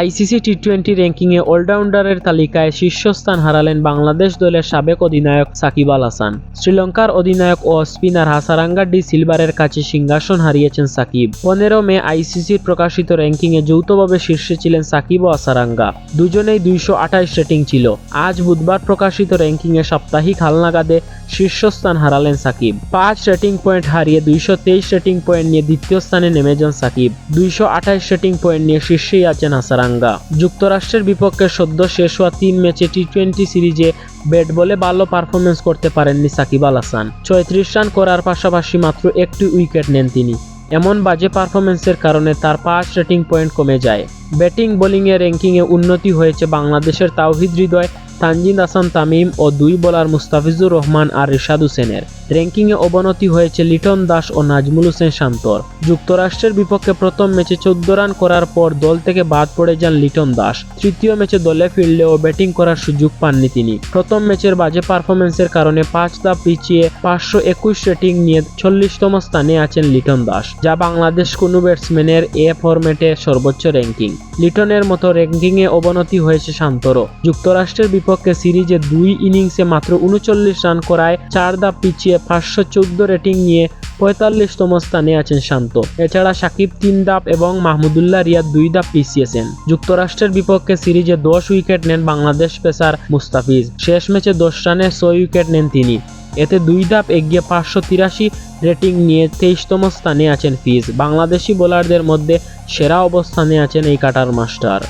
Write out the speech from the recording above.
ICC T twenty র্যাঙ্কিংয়ে অলরাউন্ডারের তালিকায় শীর্ষস্থান হারালেন বাংলাদেশ দলের সাবেক অধিনায়ক সাকিব আল হাসান। শ্রীলঙ্কার অধিনায়ক ও স্পিনার হাসারাঙ্গা ডি সিলভারের কাছে সিংহাসন হারিয়েছেন সাকিব। পনেরো মে আইসিসির প্রকাশিত র্যাঙ্কিংয়ে যৌথভাবে শীর্ষে ছিলেন সাকিব ও হাসারাঙ্গা। দুজনেই দুইশো আঠাশ রেটিং ছিল। আজ বুধবার প্রকাশিত র্যাঙ্কিংয়ে সাপ্তাহিক হালনাগাদে শীর্ষস্থান হারালেন সাকিব। পাঁচ রেটিং পয়েন্ট হারিয়ে দুইশো তেইশ রেটিং পয়েন্ট নিয়ে দ্বিতীয় স্থানে নেমে যান সাকিব। দুইশো আঠাশ রেটিং পয়েন্ট নিয়ে শীর্ষেই আছেন হাসারাঙ্গা। যুক্তরাষ্ট্রের বিপক্ষে সদ্য শেষ হওয়া তিন ম্যাচে টি টোয়েন্টি সিরিজে ব্যাট বলে ভালো পারফরমেন্স করতে পারেননি সাকিব আল হাসান। ছয়ত্রিশ রান করার পাশাপাশি মাত্র একটি উইকেট নেন তিনি। এমন বাজে পারফরমেন্সের কারণে তার পাঁচ রেটিং পয়েন্ট কমে যায়। ব্যাটিং, বোলিংয়ে র্যাঙ্কিংয়ে উন্নতি হয়েছে বাংলাদেশের তাওহিদ হৃদয় তানজিদ হাসান তামিম ও দুই বোলার মুস্তাফিজুর রহমান আর রিশাদ হোসেনের। র্যাঙ্কিংয়ে অবনতি হয়েছে লিটন দাস ও নাজমুল হোসেন শান্তর। যুক্তরাষ্ট্রের বিপক্ষে প্রথম ম্যাচে চোদ্দ রান করার পর দল থেকে বাদ পড়ে যান লিটন দাস। তৃতীয় ম্যাচে দলে ফিরলেও ব্যাটিং করার সুযোগ পাননি তিনি। প্রথম ম্যাচের বাজে পারফরমেন্সের কারণে পাঁচ ধাপ পিছিয়ে পাঁচশো একুশ রেটিং নিয়ে চল্লিশতম স্থানে আছেন লিটন দাস, যা বাংলাদেশ কোনো ব্যাটসম্যানের এ ফরম্যাটে সর্বোচ্চ র্যাঙ্কিং। লিটনের মতো র্যাঙ্কিংয়ে অবনতি হয়েছে শান্তরও যুক্তরাষ্ট্রের বিপক্ষে সিরিজে দুই ইনিংসে মাত্র উনচল্লিশ রান করায় চার ধাপ পিছিয়ে পাঁচশো চোদ্দ রেটিং নিয়ে পঁয়তাল্লিশতম স্থানে আছেন শান্ত। এছাড়া সাকিব তিন ধাপ এবং মাহমুদুল্লাহ রিয়াদ দুই ধাপ পিছিয়েছেন। যুক্তরাষ্ট্রের বিপক্ষে সিরিজে দশ উইকেট নেন বাংলাদেশ পেসার মুস্তাফিজ। শেষ ম্যাচে দশ রানে ছয় উইকেট নেন তিনি। এতে দুই ধাপ এগিয়ে পাঁচশো তিরাশি রেটিং নিয়ে তেইশতম স্থানে আছেন ফিজ। বাংলাদেশি বোলারদের মধ্যে সেরা অবস্থানে আছেন এই কাটার মাস্টার।